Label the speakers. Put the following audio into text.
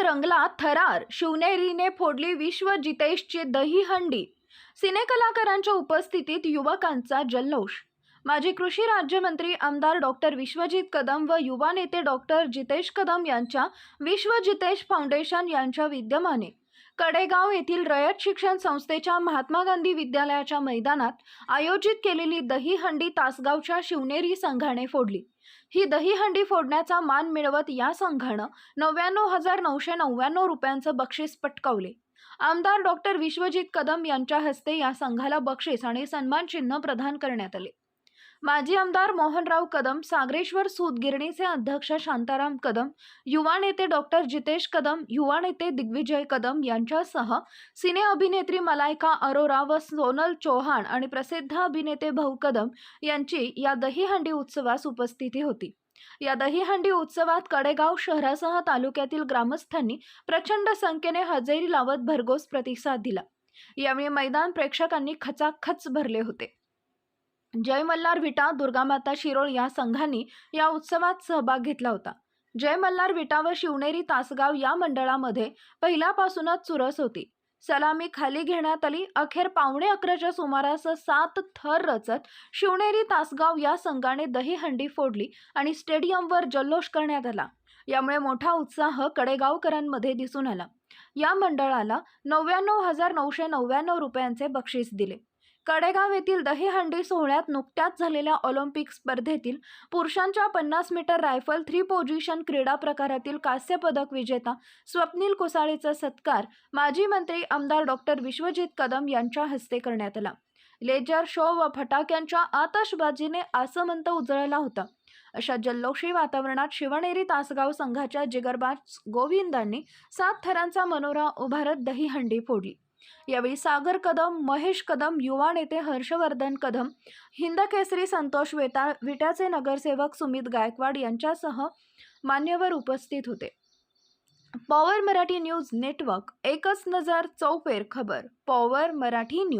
Speaker 1: रंगला थरार. शिवनेरीने फोडली विश्व जितेशची दहीहंडी सिनेकलाकारांच्या उपस्थितीत युवकांचा जल्लोष. माजी कृषी राज्यमंत्री आमदार डॉक्टर विश्वजित कदम व युवा नेते डॉक्टर जितेश कदम यांच्या विश्व जितेश फाउंडेशन यांच्या विद्यमाने कडेगाव येथील रयत शिक्षण संस्थेच्या महात्मा गांधी विद्यालयाच्या मैदानात आयोजित केलेली दहीहंडी तासगावच्या शिवनेरी संघाने फोडली. ही दहीहंडी फोडण्याचा मान मिळवत या संघानं नव्याण्णव हजार नऊशे नव्याण्णव रुपयांचं बक्षीस पटकावले. आमदार डॉक्टर विश्वजित कदम यांच्या हस्ते या संघाला बक्षीस आणि सन्मान चिन्ह प्रदान करण्यात आले. माजी आमदार मोहनराव कदम सागरेश्वर सूतगिरणीचे अध्यक्ष शांताराम कदम युवा नेते डॉक्टर जितेश कदम युवा नेते दिग्विजय कदम यांच्यासह सिने अभिनेत्री मलायका अरोरा व सोनल चौहान आणि प्रसिद्ध अभिनेते भाऊ कदम यांची या दहीहंडी उत्सवास उपस्थिती होती. या दहीहंडी उत्सवात कडेगाव शहरासह तालुक्यातील ग्रामस्थांनी प्रचंड संख्येने हजेरी लावत भरघोस प्रतिसाद दिला. यावेळी मैदान प्रेक्षकांनी खचाखच भरले होते. जय मल्हार विटा दुर्गामाता शिरोळ या संघांनी या उत्सवात सहभाग घेतला होता. जय मल्हार विटा व शिवनेरी तासगाव या मंडळामध्ये पहिल्यापासूनच चुरस होती. सलामी खाली घेण्यात आली. अखेर पावणे अकराच्या सुमारास सात थर रचत शिवनेरी तासगाव या संघाने दहीहंडी फोडली आणि स्टेडियमवर जल्लोष करण्यात आला. यामुळे मोठा उत्साह कडेगावकरांमध्ये दिसून आला. या मंडळाला नव्याण्णव हजार नऊशे नव्याण्णव रुपयांचे बक्षीस दिले. कडेगाव येथील दहीहंडी सोहळ्यात नुकत्याच झालेल्या ऑलिम्पिक स्पर्धेतील पुरुषांच्या पन्नास मीटर रायफल थ्री पोझिशन क्रीडा प्रकारातील कांस्य पदक विजेता स्वप्नील कुसाळेचा सत्कार माजी मंत्री आमदार डॉक्टर विश्वजित कदम यांच्या हस्ते करण्यात आला. लेजर शो व फटाक्यांच्या आतषबाजीने आसमंत उजळला होता. अशा जल्लोषी वातावरणात शिवनेरी तासगाव संघाच्या जिगरबाज गोविंदांनी सात थरांचा मनोरा उभारत दहीहंडी फोडली. यावेळी सागर कदम महेश कदम युवा नेते हर्षवर्धन कदम हिंदकेसरी संतोष वेता विट्याचे नगरसेवक सुमित गायकवाड यांच्यासह मान्यवर उपस्थित होते. पॉवर मराठी न्यूज नेटवर्क एकच नजर चौफेर खबर पॉवर मराठी न्यूज